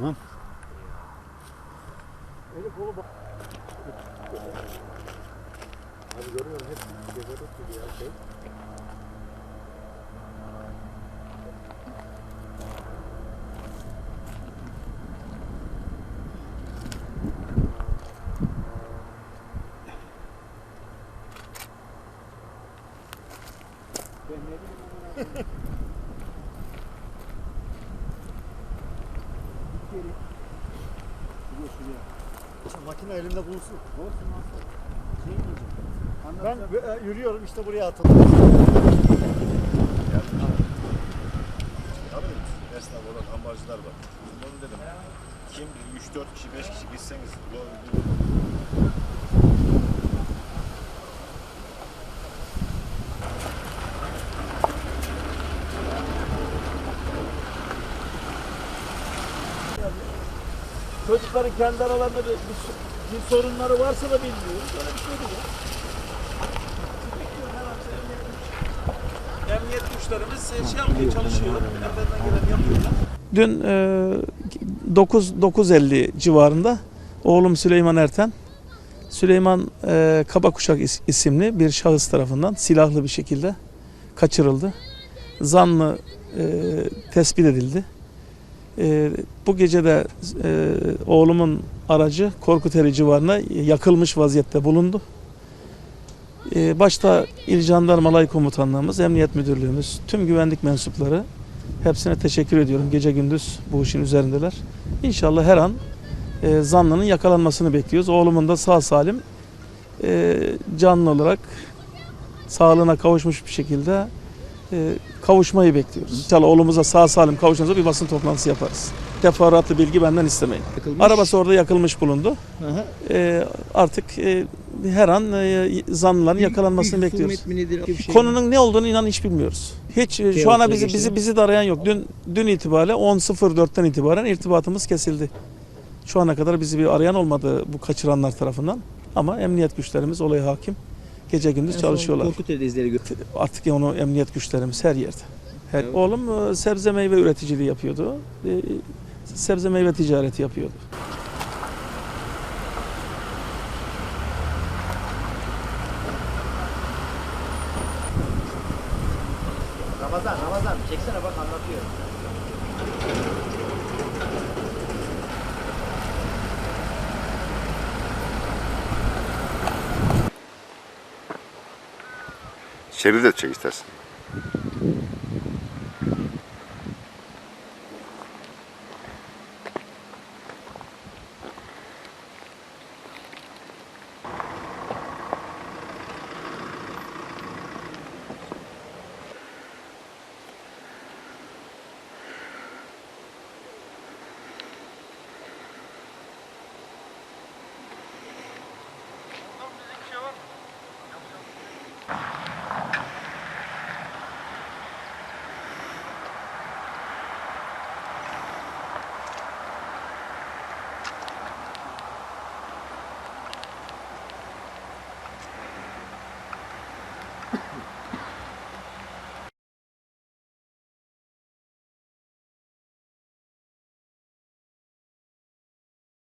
Tamam. Eli kolu bak. Abi görüyorum hep geberek gibi ya şey. Ben ne bileyim geri. Şuraya şuraya. Makine elimde bulunsun. Olsun. Şey diyeceğim. Ben e, yürüyorum işte buraya atıldım. Abi esnaf olan ambalcılar var. Biz onu dedim. Kim bilir 3-4 kişi 5 kişi gitseniz yol Çocukların kendi aralarında bir, bir, bir sorunları varsa da bilmiyoruz. Öyle bir şey değil. ya. Emniyet güçlerimiz e, şey yapmaya çalışıyor. Evvelden gelen yapıyorlar. Dün e, 9 9.50 civarında oğlum Süleyman Erten Süleyman e, Kabakuşak is- isimli bir şahıs tarafından silahlı bir şekilde kaçırıldı. Zanlı e, tespit edildi. E, bu gece de e, oğlumun aracı Korkuteli civarında yakılmış vaziyette bulundu. E, başta İl Jandarmalay Komutanlığımız, Emniyet Müdürlüğümüz, tüm güvenlik mensupları Hepsine teşekkür ediyorum. Gece gündüz bu işin üzerindeler. İnşallah her an e, zanlının yakalanmasını bekliyoruz. Oğlumun da sağ salim e, canlı olarak sağlığına kavuşmuş bir şekilde kavuşmayı bekliyoruz. İnşallah oğlumuza sağ salim kavuşunca bir basın toplantısı yaparız. Teferruatlı bilgi benden istemeyin. Arabası orada yakılmış bulundu. Aha. E, artık e, her an e, zanlıların yakalanmasını bekliyoruz. Konunun ne olduğunu inan hiç bilmiyoruz. Hiç e, şu ana bizi bizi bizi de arayan yok. Dün dün itibariyle 10.04'ten itibaren irtibatımız kesildi. Şu ana kadar bizi bir arayan olmadı bu kaçıranlar tarafından. Ama emniyet güçlerimiz olaya hakim. Gece gündüz çalışıyorlar. Korkuteli izleri Artık onu emniyet güçlerimiz her yerde. Her, Evet. Oğlum e, sebze meyve üreticiliği yapıyordu. E, Sebze meyve ticareti yapıyordu. Ramazan, Ramazan çeksene bak anlatıyor. Şerit de çek istersen.